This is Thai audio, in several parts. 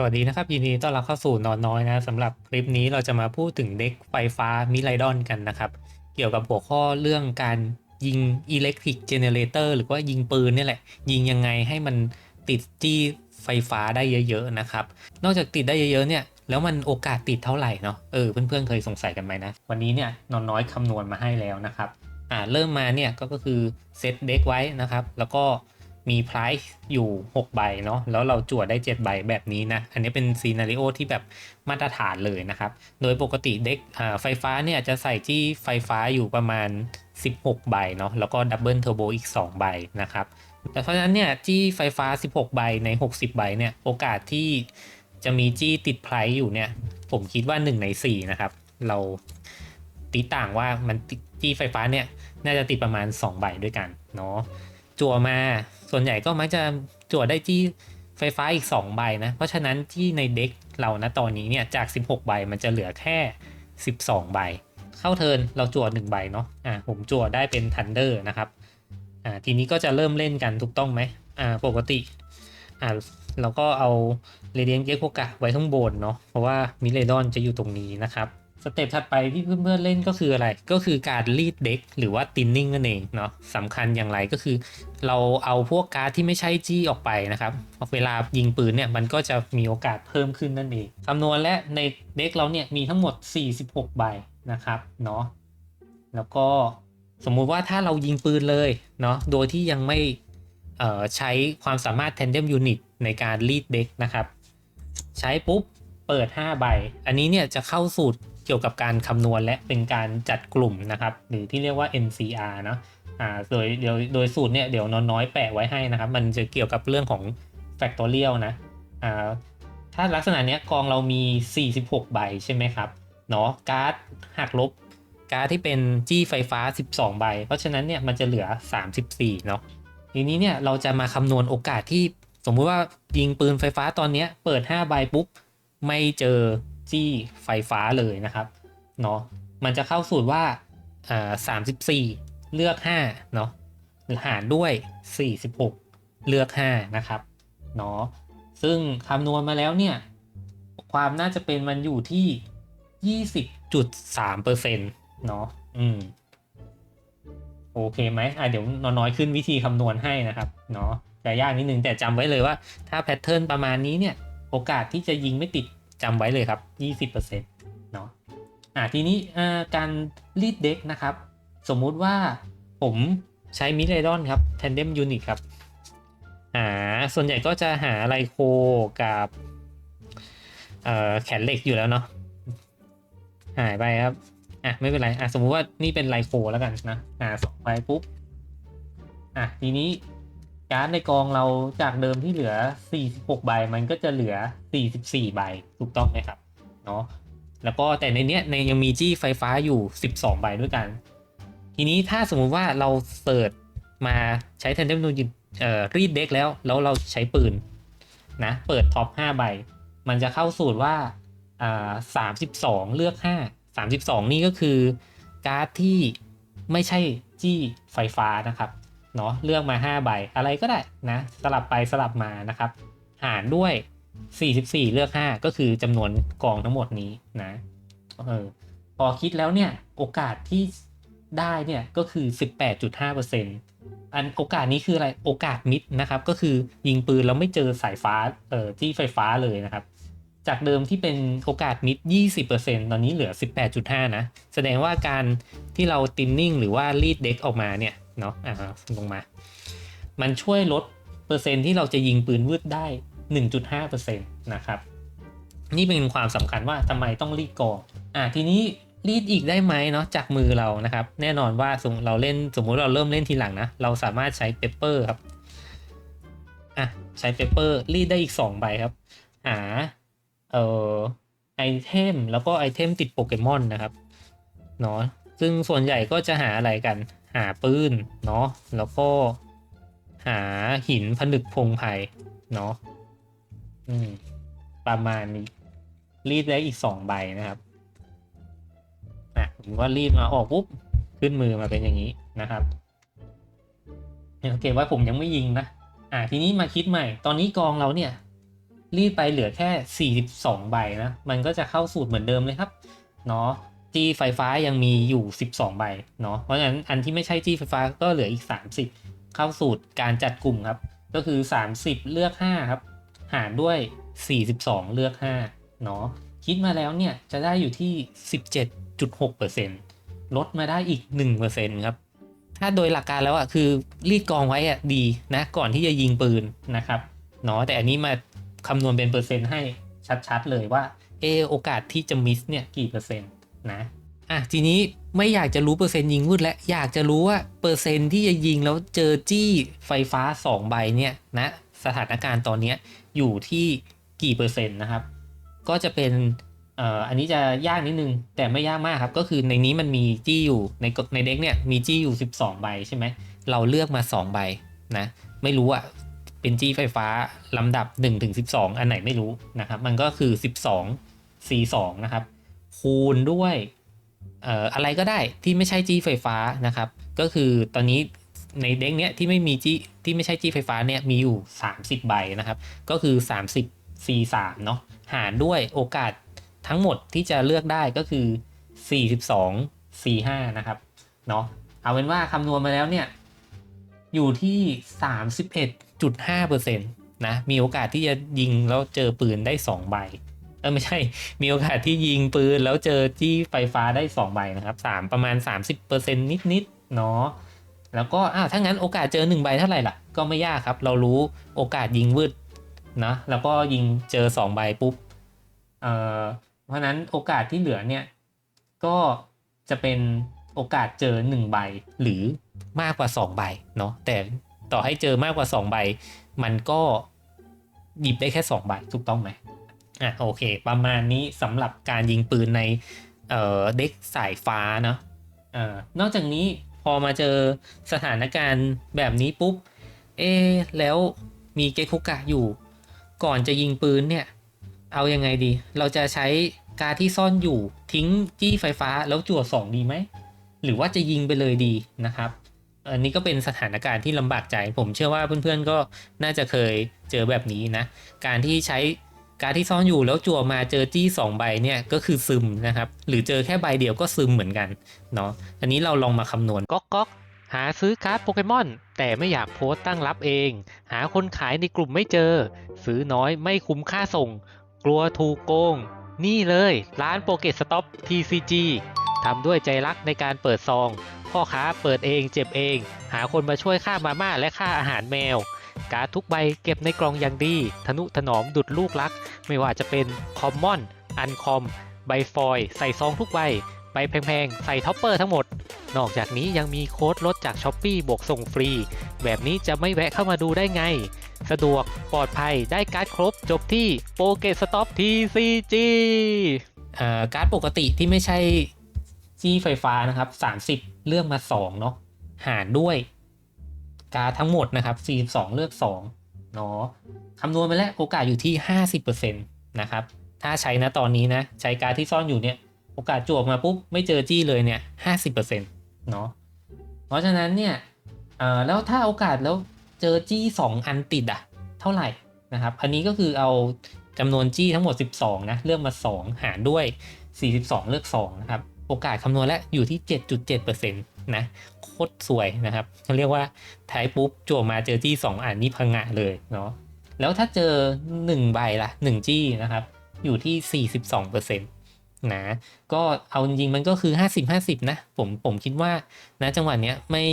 สวัสดีนะครับ ยินดีต้อนรับเข้าสู่นอนน้อยนะสำหรับคลิปนี้เราจะมาพูดถึงเด็กไฟฟ้ามิไรดอนกันนะครับ เกี่ยวกับหัวข้อเรื่องการยิงอิเล็กทริกเจเนเรเตอร์หรือว่ายิงปืนนี่แหละ ยิงยังไงให้มันติดจี้ไฟฟ้าได้เยอะๆนะครับ นอกจากติดได้เยอะๆเนี่ยแล้วมันโอกาสติดเท่าไหร่เนาะเออเพื่อนๆเคยสงสัยกันไหมนะวันนี้เนี่ยนอนน้อยคำนวณมาให้แล้วนะครับอ่าเริ่มมาเนี่ยก็ก็คือเซตเด็กไว้นะครับ แล้วก็ มี price อยู่ 6 ใบเนาะแล้วเราจวดได้ 7 ใบแบบนี้นะ อันนี้เป็นซีนารีโอที่แบบมาตรฐานเลยนะครับ โดยปกติเด็กไฟฟ้าเนี่ยจะใส่ที่ไฟฟ้าอยู่ประมาณ 16 ใบเนาะแล้วก็ดับเบิลเทอร์โบอีก 2 ใบนะครับ แต่เพราะฉะนั้นเนี่ยจี้ไฟฟ้า 16 ใบใน 60 ใบเนี่ยโอกาสที่จะมีจี้ติดไพรอยู่เนี่ย ผมคิดว่า 1 ใน 4 นะครับ เราตีต่างว่ามันจี้ไฟฟ้าเนี่ยน่าจะติดประมาณ 2 ใบด้วยกันเนาะจั่วมา ส่วนใหญ่ก็มักจะจั่วได้จี้ไฟฟ้าอีก 2 ใบนะ เพราะฉะนั้นที่ในเด็กเรานะตอนนี้เนี่ยจาก 16 ใบมันจะเหลือแค่ 12 ใบ เข้าเทินเราจั่ว1ใบเนาะอ่าผมจั่วได้เป็นทันเดอร์นะครับอ่าทีนี้ก็จะเริ่มเล่นกันถูกต้องไหมอ่าปกติอ่าเราก็เอาเรเดียนเกโกกะไว้ข้างบนเนาะเพราะว่ามิเลดอนจะอยู่ตรงนี้นะครับ สเต็ปถัดไปที่เพื่อนๆเล่นก็คืออะไร ก็คือการรีดเด็กหรือว่าตินนิ่งนั่นเองเนาะสำคัญอย่างไรก็คือ เราเอาพวกการ์ดที่ไม่ใช่จี้ออกไปนะครับ เวลายิงปืนเนี่ยมันก็จะมีโอกาสเพิ่มขึ้นนั่นเองคำนวณและในเด็กเราเนี่ยมีทั้งหมด 46 ใบนะครับเนาะแล้วก็สมมุติว่าถ้าเรายิงปืนเลยเนาะโดยที่ยังไม่เอ่อใช้ความสามารถ Tandem Unit ในการรีดเด็กนะครับ ใช้ปุ๊บเปิด 5 ใบ อันนี้เนี่ยจะเข้าสูตร เกี่ยวกับการคำนวณและเป็นการจัดกลุ่มนะครับ หรือที่เรียกว่า NCR เนาะอ่าโดยเดี๋ยวโดยสูตรเนี่ยเดี๋ยวนอนน้อยแปะไว้ให้นะครับ มันจะเกี่ยวกับเรื่องของ factorial นะอ่าถ้าลักษณะเนี้ยกองเรามี 46 ใบใช่ไหมครับเนาะการ์ดหักลบการ์ดที่เป็นจี้ไฟฟ้า 12 ใบ เพราะฉะนั้นเนี่ยมันจะเหลือ 34 เนาะทีนี้เนี่ยเราจะมาคำนวณโอกาสที่สมมุติว่ายิงปืนไฟฟ้าตอนเนี้ยเปิด 5 ใบปุ๊บไม่เจอ จี้ไฟฟ้าเลยนะครับเนาะมันจะเข้าสูตรว่าอ่า34เลือก5เนาะหรือหารด้วย46เลือก5นะครับเนาะซึ่งคำนวณมาแล้วเนี่ย ความน่าจะเป็นมันอยู่ที่20.3%เนาะอืมโอเคไหมอะเดี๋ยวน้อยขึ้นวิธีคำนวณให้นะครับเนาะจะยากนิดนึงแต่จำไว้เลยว่า ถ้าแพทเทิร์นประมาณนี้เนี่ย โอกาสที่จะยิงไม่ติด จำไว้เลยครับ 20%เนาะอะทีนี้การรีดเด็กนะครับ สมมุติว่าผมใช้มิเลดอนครับ Tandem Unit ครับหาส่วนใหญ่ก็จะหาไลโคกับแขนเหล็กอยู่แล้วเนาะหายไปครับอะไม่เป็นไรอะสมมุติว่านี่เป็นไลโคแล้วกันนะอ่าสองใบปุ๊บอะทีนี้ การ์ดในกองเราจากเดิมที่เหลือ 46 ใบ มันก็จะเหลือ 44 ใบ ถูกต้องไหมครับ เนาะ แล้วก็แต่ในเนี้ยในยังมีจี้ไฟฟ้าอยู่ 12 ใบด้วยกัน ทีนี้ถ้าสมมุติว่าเราเสิร์ชมาใช้ Tandem Unit เอ่อรีดเด็กแล้ว แล้วเราใช้ปืนนะ เปิดท็อป 5 ใบ มันจะเข้าสูตรว่าอ่า32 เลือก 5 32 นี่ก็คือการ์ดที่ไม่ใช่จี้ไฟฟ้านะครับ เนาะเลือกมา 5 ใบอะไรก็ได้นะสลับไปสลับมานะครับ หารด้วย 44 เลือก 5 ก็คือจำนวนกองทั้งหมดนี้นะเออพอคิดแล้วเนี่ยโอกาสที่ได้เนี่ยก็คือ 18.5%อันโอกาสนี้คืออะไรโอกาสมิดนะครับก็คือยิงปืนแล้วไม่เจอสายฟ้าเอ่อที่ไฟฟ้าเลยนะครับ จากเดิมที่เป็นโอกาสมิด 20%ตอนนี้เหลือ 18.5 นะ แสดงว่าการที่เราตินนิ่งหรือว่ารีดเด็กออกมาเนี่ย เนาะอ่าลงมา มันช่วยลดเปอร์เซ็นที่เราจะยิงปืนวืดได้ 1.5%นะครับ นี่เป็นความสำคัญว่าทำไมต้องรีดกองอ่าทีนี้รีดอีกได้ไหมเนาะจากมือเรานะครับ แน่นอนว่าสมเราเล่นสมมุติเราเริ่มเล่นทีหลังนะ เราสามารถใช้เปเปอร์ครับอะใช้เปเปอร์รีดได้อีก2ใบครับ หาเอ่อไอเทมแล้วก็ไอเทมติดโปเกมอนนะครับเนาะซึ่งส่วนใหญ่ก็จะหาอะไรกันาปืนเนาะแล้วก็หาหินผนึกพงไผ่เนาะอืมประมาณนี้รีดได้อีกสองใบนะครับอะผมว่ารีดมาออกปุ๊บขึ้นมือมาเป็นอย่างนี้นะครับสังเกตว่าผมยังไม่ยิงนะอะทีนี้มาคิดใหม่ ตอนนี้กองเราเนี่ย รีดไปเหลือแค่ 42 ใบนะ มันก็จะเข้าสูตรเหมือนเดิมเลยครับ เนาะ จี้ไฟฟ้ายังมีอยู่ 12 ใบเนาะเพราะฉะนั้นอันที่ไม่ใช่จี้ไฟฟ้าก็เหลืออีก 30 เข้าสูตรการจัดกลุ่มครับ ก็คือ 30 เลือก 5 ครับ หารด้วย 42 เลือก 5 เนาะคิดมาแล้วเนี่ย จะได้อยู่ที่ 17.6%ลดมาได้อีก 1%ครับ ถ้าโดยหลักการแล้วอะคือรีดกองไว้อะดีนะก่อนที่จะยิงปืนนะครับเนาะแต่อันนี้มาคำนวณเป็นเปอร์เซ็นต์ให้ชัดๆเลยว่าเออโอกาสที่จะมิสเนี่ยกี่เปอร์เซ็นต์ นะอะทีนี้ไม่อยากจะรู้เปอร์เซ็นต์ยิงวืดและอยากจะรู้ว่าเปอร์เซ็นต์ที่จะยิงแล้วเจอจี้ไฟฟ้า 2 ใบเนี่ยนะสถานการณ์ตอนนี้อยู่ที่กี่เปอร์เซ็นต์นะครับ ก็จะเป็นเอ่ออันนี้จะยากนิดนึง แต่ไม่ยากมากครับ ก็คือในนี้มันมีจี้อยู่ในในเด็กเนี่ยมีจี้อยู่ 12 ใบใช่ไหมเราเลือกมา 2 ใบนะไม่รู้อะเป็นจี้ไฟฟ้าลำดับ1ถึง12 อันไหนไม่รู้นะครับ มันก็คือ 12 C2 นะครับ คูณด้วยเอ่ออะไรก็ได้ที่ไม่ใช่จี้ไฟฟ้านะครับ ก็คือตอนนี้ในเด็กเนี้ยที่ไม่มีจี้ที่ไม่ใช่จี้ไฟฟ้าเนี่ยมีอยู่ 30 ใบนะครับ ก็คือ 30 C3 เนาะหารด้วยโอกาสทั้งหมดที่จะเลือกได้ก็คือ 42 C5 นะครับเนาะเอาเป็นว่าคำนวณมาแล้วเนี่ยอยู่ที่ 31.5%นะมีโอกาสที่จะยิงแล้วเจอปืนได้ 2 ใบ เออไม่ใช่ มีโอกาสที่ยิงปืนแล้วเจอจี้ไฟฟ้าได้2ใบนะครับ3ประมาณ 30%นิดๆเนาะแล้วก็อ้าวถ้างั้นโอกาสเจอ1ใบเท่าไหร่ล่ะ ก็ไม่ยากครับ เรารู้โอกาสยิงวืดนะแล้วก็ยิงเจอ2ใบปุ๊บเอ่อเพราะฉะนั้นโอกาสที่เหลือเนี่ยก็จะเป็นโอกาสเจอ 1 ใบหรือมากกว่า 2 ใบเนาะแต่ต่อให้เจอมากกว่า 2 ใบ มันก็หยิบได้แค่ 2 ใบถูกต้องไหม อะโอเค ประมาณนี้สำหรับการยิงปืนในเเด็กสายฟ้าเนาะเอ่อนอกจากนี้พอมาเจอสถานการณ์แบบนี้ปุ๊บ เอะแล้วมีเกคุกะอยู่ ก่อนจะยิงปืนเนี่ย เอายังไงดี เราจะใช้การที่ซ่อนอยู่ทิ้งจี้ไฟฟ้าแล้วจั่วสองดีไหม หรือว่าจะยิงไปเลยดีนะครับอันนี้ก็เป็นสถานการณ์ที่ลำบากใจ ผมเชื่อว่าเพื่อนๆก็น่าจะเคยเจอแบบนี้นะ การที่ใช้ การที่ซ่อนอยู่แล้วจั่วมาเจอจี้สองใบเนี่ยก็คือซึมนะครับ หรือเจอแค่ใบเดียวก็ซึมเหมือนกันเนาะอันนี้เราลองมาคำนวณก๊อกก๊อกหาซื้อการ์ดโปเกมอน แต่ไม่อยากโพสต์ตั้งรับเอง หาคนขายในกลุ่มไม่เจอ ซื้อน้อยไม่คุ้มค่าส่ง กลัวถูกโกง นี่เลยร้านโปเกตสต็อป TCG ทำด้วยใจรักในการเปิดซอง พ่อค้าเปิดเองเจ็บเอง หาคนมาช่วยค่ามาม่าและค่าอาหารแมว การ์ดทุกใบเก็บในกล่องอย่างดีทนุถนอมดุดลูกรัก ไม่ว่าจะเป็นคอมมอนอันคอมใบฟอยใส่ซองทุกใบใบแพงๆ ใส่ท็อปเปอร์ทั้งหมด นอกจากนี้ยังมีโค้ดลดจาก s h อ p e e บวกส่งฟรี แบบนี้จะไม่แวะเข้ามาดูได้ไง สะดวกปลอดภัยได้การ์ดครบจบที่โปเกสต็อป TCG อ่าการ์ดปกติที่ไม่ใช่จี้ไฟฟ้านะครับ 30 เลือกมา 2 เนาะหารด้วย การทั้งหมดนะครับ 42 เลือก2เนาะคำนวณไปแล้วโอกาสอยู่ที่ 50%นะครับ ถ้าใช้นะตอนนี้นะใช้การที่ซ่อนอยู่เนี่ยโอกาสจวกมาปุ๊บไม่เจอจี้เลยเนี่ย 50%เนาะ เพราะฉะนั้นเนี่ยเอ่อแล้วถ้าโอกาสแล้วเจอจี้ 2 อันติดอะเท่าไหร่นะครับ อันนี้ก็คือเอาจำนวนจี้ทั้งหมด 12 นะ เลือกมา 2 หารด้วย 42 เลือก2นะครับ โอกาสคำนวณแล้วอยู่ที่ 7.7% นะโคตรสวยนะครับเขาเรียกว่าท้ายปุ๊บจั่วมาเจอจี้ 2 อันนี่พังงะเลยเนาะแล้วถ้าเจอ 1 ใบละ1จี้นะครับ อยู่ที่ 42%นะก็เอาจริงมันก็คือ 50-50 นะ ผมผมคิดว่านะจังหวะเนี้ยไม่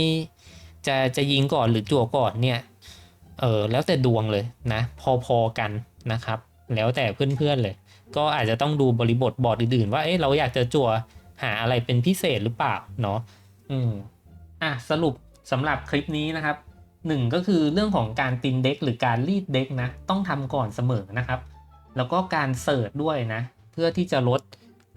จะจะยิงก่อนหรือจั่วก่อนเนี่ยเออแล้วแต่ดวงเลยนะ พอๆกันนะครับ แล้วแต่เพื่อนๆเลย ก็อาจจะต้องดูบริบทบอร์ดอื่นๆ ว่าเอ๊ะเราอยากจะจั่วหาอะไรเป็นพิเศษหรือเปล่าเนาะ อืมอะสรุปสำหรับคลิปนี้นะครับหนึ่งก็คือเรื่องของการตินเด็กหรือการรีดเด็กนะ ต้องทำก่อนเสมอนะครับ แล้วก็การเสิร์ชด้วยนะ เพื่อที่จะลด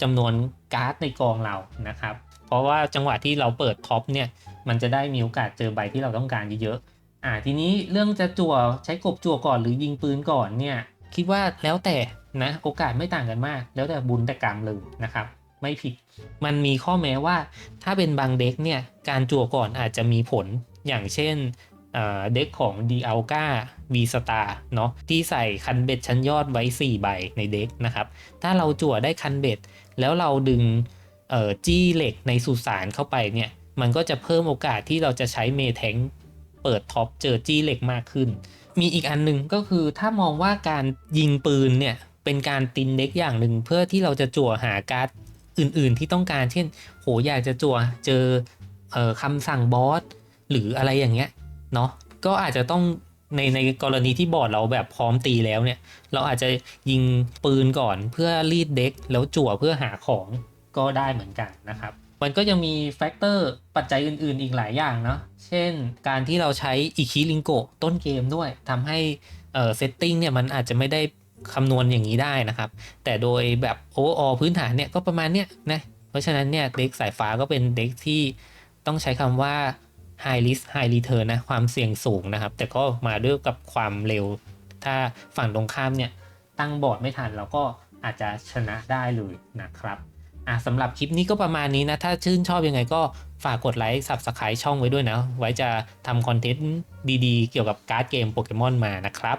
จำนวนการ์ดในกองเรานะครับ เพราะว่าจังหวะที่เราเปิดท็อปเนี่ย มันจะได้มีโอกาสเจอใบที่เราต้องการเยอะๆอ่าทีนี้เรื่องจะจั่วใช้กบจั่วก่อนหรือยิงปืนก่อนเนี่ย คิดว่าแล้วแต่นะโอกาสไม่ต่างกันมาก แล้วแต่บุญแต่กรรมเลยนะครับ ไม่ผิด มันมีข้อแม้ว่าถ้าเป็นบางเด็กเนี่ยการจั่วก่อนอาจจะมีผลอย่างเช่นเด็กของ d ีอัลกา V Star เนาะที่ใส่คันเบ็ดชั้นยอดไว้ 4 ใบในเด็กนะครับ ถ้าเราจั่วได้คันเบ็ด แล้วเราดึงจี้เหล็กในสุสานเข้าไปเนี่ย มันก็จะเพิ่มโอกาสที่เราจะใช้เมแทงเปิดท็อปเจอจี้เหล็กมากขึ้น มีอีกอันหนึ่งก็คือถ้ามองว่าการยิงปืนเนี่ยเป็นการตินเด็กอย่างหนึ่งเพื่อที่เราจะจั่วหาการ์ด อื่น ๆ ที่ต้องการ เช่น โหอยากจะจั่วเจอเอ่อคำสั่งบอสหรืออะไรอย่างเงี้ยเนาะก็อาจจะต้องในในกรณีที่บอร์ดเราแบบพร้อมตีแล้วเนี่ย เราอาจจะยิงปืนก่อนเพื่อรีดเด็กแล้วจั่วเพื่อหาของก็ได้เหมือนกันนะครับ มันก็ยังมีแฟกเตอร์ปัจจัยอื่นๆ อีกหลายอย่างเนาะเช่น การที่เราใช้อิคิลิงโกต้นเกมด้วยทำให้เออเซตติ้งเนี่ยมันอาจจะไม่ได้ คำนวณอย่างนี้ได้นะครับ แต่โดยแบบโอเวอร์อพื้นฐานเนี่ยก็ประมาณเนี้ยนะเพราะฉะนั้นเนี่ยเด็กสายฟ้าก็เป็นเด็กที่ต้องใช้คำว่า high risk high return นะความเสี่ยงสูงนะครับ แต่ก็มาด้วยกับความเร็ว ถ้าฝั่งตรงข้ามเนี่ยตั้งบอร์ดไม่ทันเราก็อาจจะชนะได้เลยนะครับอะสำหรับคลิปนี้ก็ประมาณนี้นะ ถ้าชื่นชอบยังไงก็ฝากกดไลค์ Subscribe ช่องไว้ด้วยนะ ไว้จะทำคอนเทนต์ดีๆ เกี่ยวกับการ์ดเกมโปเกมอนมานะครับ